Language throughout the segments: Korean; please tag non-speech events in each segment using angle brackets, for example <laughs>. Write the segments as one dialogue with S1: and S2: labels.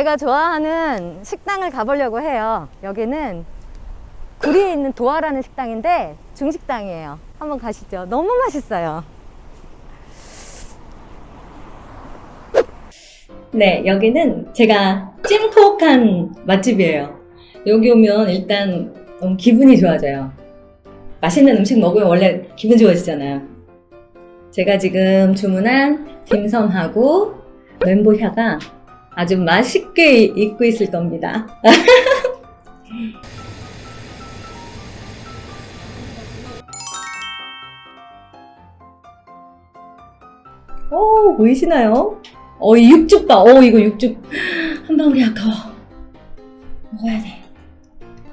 S1: 제가 좋아하는 식당을 가보려고 해요. 여기는 구리에 있는 도화라는 식당인데 중식당이에요. 한번 가시죠. 너무 맛있어요. 네, 여기는 제가 찜폭한 맛집이에요. 여기 오면 일단 너무 기분이 좋아져요. 맛있는 음식 먹으면 원래 기분 좋아지잖아요. 제가 지금 주문한 딤섬하고 멘보샤가 아주 맛있게 익고 있을 겁니다. 오, <laughs> 보이시나요? 어, 이 육즙 봐. 어, 이거 육즙. 한 방울이 아까워. 먹어야 돼.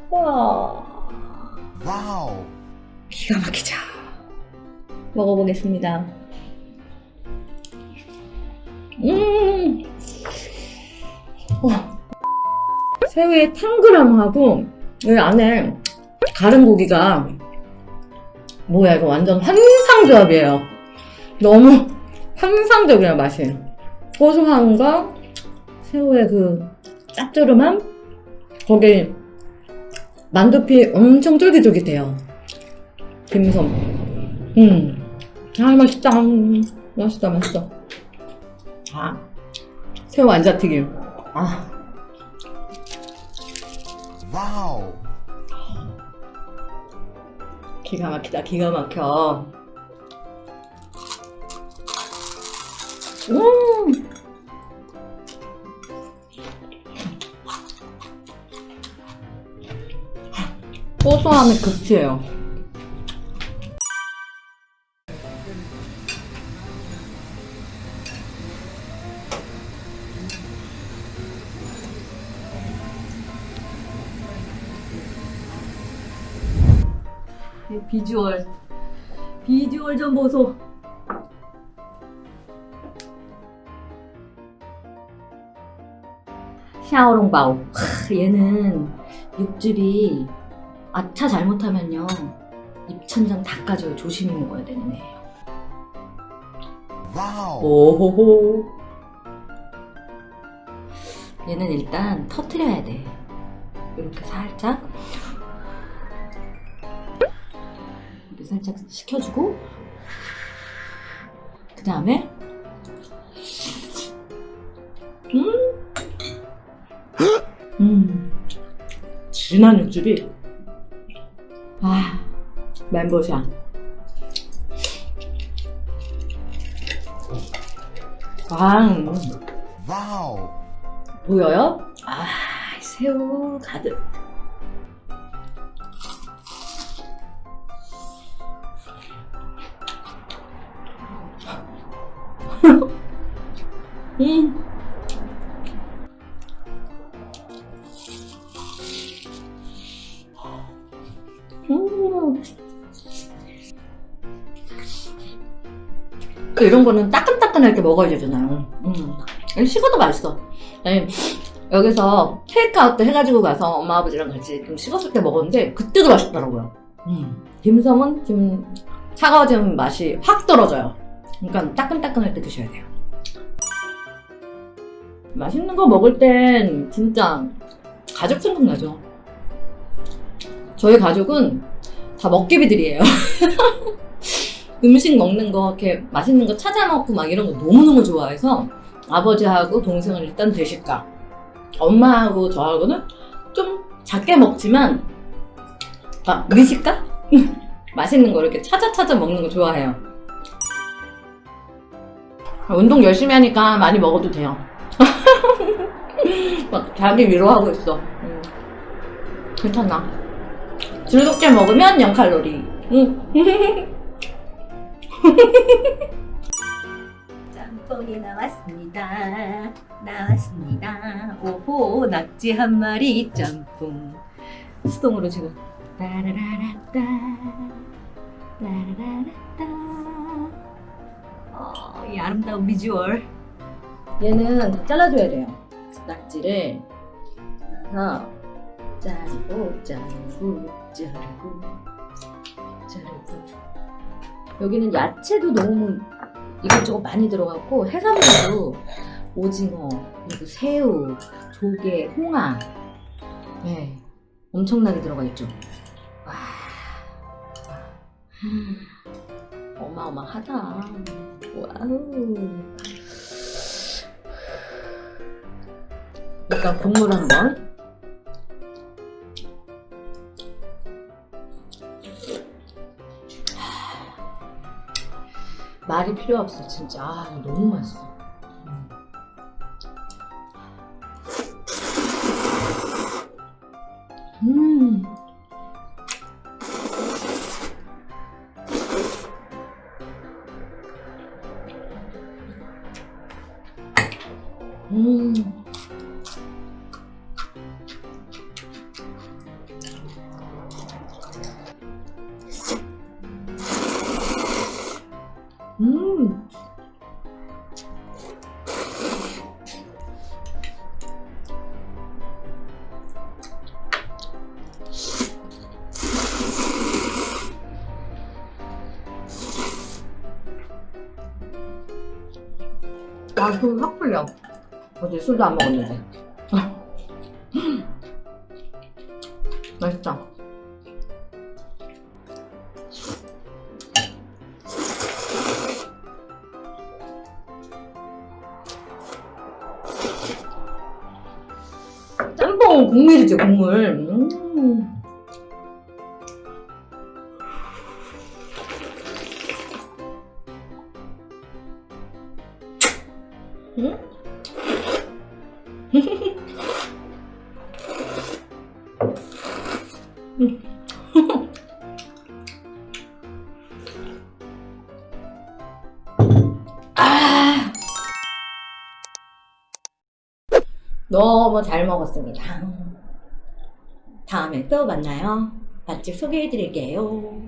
S1: 와,
S2: Wow.
S1: 기가 막히죠. 먹어보겠습니다. 음, 와. 새우의 탕그람하고 이 안에 가른 고기가 뭐야 이거 완전 환상조합이에요. 너무 환상적이야 맛이. 고소함과 새우의 그 짭조름함 거기 만두피 엄청 쫄깃쫄깃해요. 딤섬. 음. 아, 맛있다. 맛있다, 맛있어. 아. 새우 완자튀김. 아.
S2: Wow.
S1: 기가 막히다, 기가 막혀. 음. 고소함의 극치예요. 비주얼. 비주얼 좀 보소. 샤오롱바오. 크, 얘는 육즙이 아차 잘못하면요 입천장 다 까져요. 조심히 먹어야 되는 애예요. 오호호. 얘는 일단 터트려야 돼. 이렇게 살짝 살짝 식혀주고 그 다음에 음, 음, 진한 육즙이 아! 멘보샤. 왕
S2: Wow.
S1: 보여요? 아 새우 가득 음. 이런 거는 따끈따끈할 때 먹어야 되잖아요. 음. 식어도 맛있어. 아니, 여기서 테이크아웃 해가지고 가서 엄마 아버지랑 같이 좀 식었을 때 먹었는데 그때도 맛있더라고요. 음. 딤섬은 좀 차가워지면 맛이 확 떨어져요. 그러니까 따끈따끈할 때 드셔야 돼요. 맛있는 거 먹을 땐 진짜 가족 생각나죠. 저희 가족은 다 먹개비들이에요. <laughs> 음식 먹는 거 이렇게 맛있는 거 찾아 먹고 막 이런 거 너무너무 좋아해서 아버지하고 동생은 일단 드실까. 엄마하고 저하고는 좀 작게 먹지만 아, 미식가? <laughs> 맛있는 거 이렇게 찾아 찾아 먹는 거 좋아해요. 운동 열심히 하니까 많이 먹어도 돼요. 막 자기 위로하고 있어. 음. 괜찮아. 즐겁게 먹으면 0칼로리. 응.
S3: 짬뽕이 나왔습니다. 나왔습니다. 오호, 낙지 한 마리 짬뽕.
S1: 수동으로 지금. 따라라라따. 따라라라따.
S3: 어, 이 아름다운 비주얼.
S1: 얘는 잘라줘야 돼요. 낙지를 하나 자르고 자르고 자르고 자르고 여기는 야채도 너무 이것저것 많이 들어갔고 해산물도 오징어, 그리고 새우, 조개, 홍합. 네, 엄청나게 들어가 있죠. 와, 어마어마하다. 와우. 일단 국물 한번. 말이 필요 없어 진짜 아 너무 맛있어 음. 음. 음. 음. 아, 그확 풀려. 어제 술도 안 먹었는데. <laughs> 맛있다. 국물이지, 국물. 음. 응? <laughs> 너무 잘 먹었습니다. 다음에 또 만나요. 맛집 소개해 드릴게요.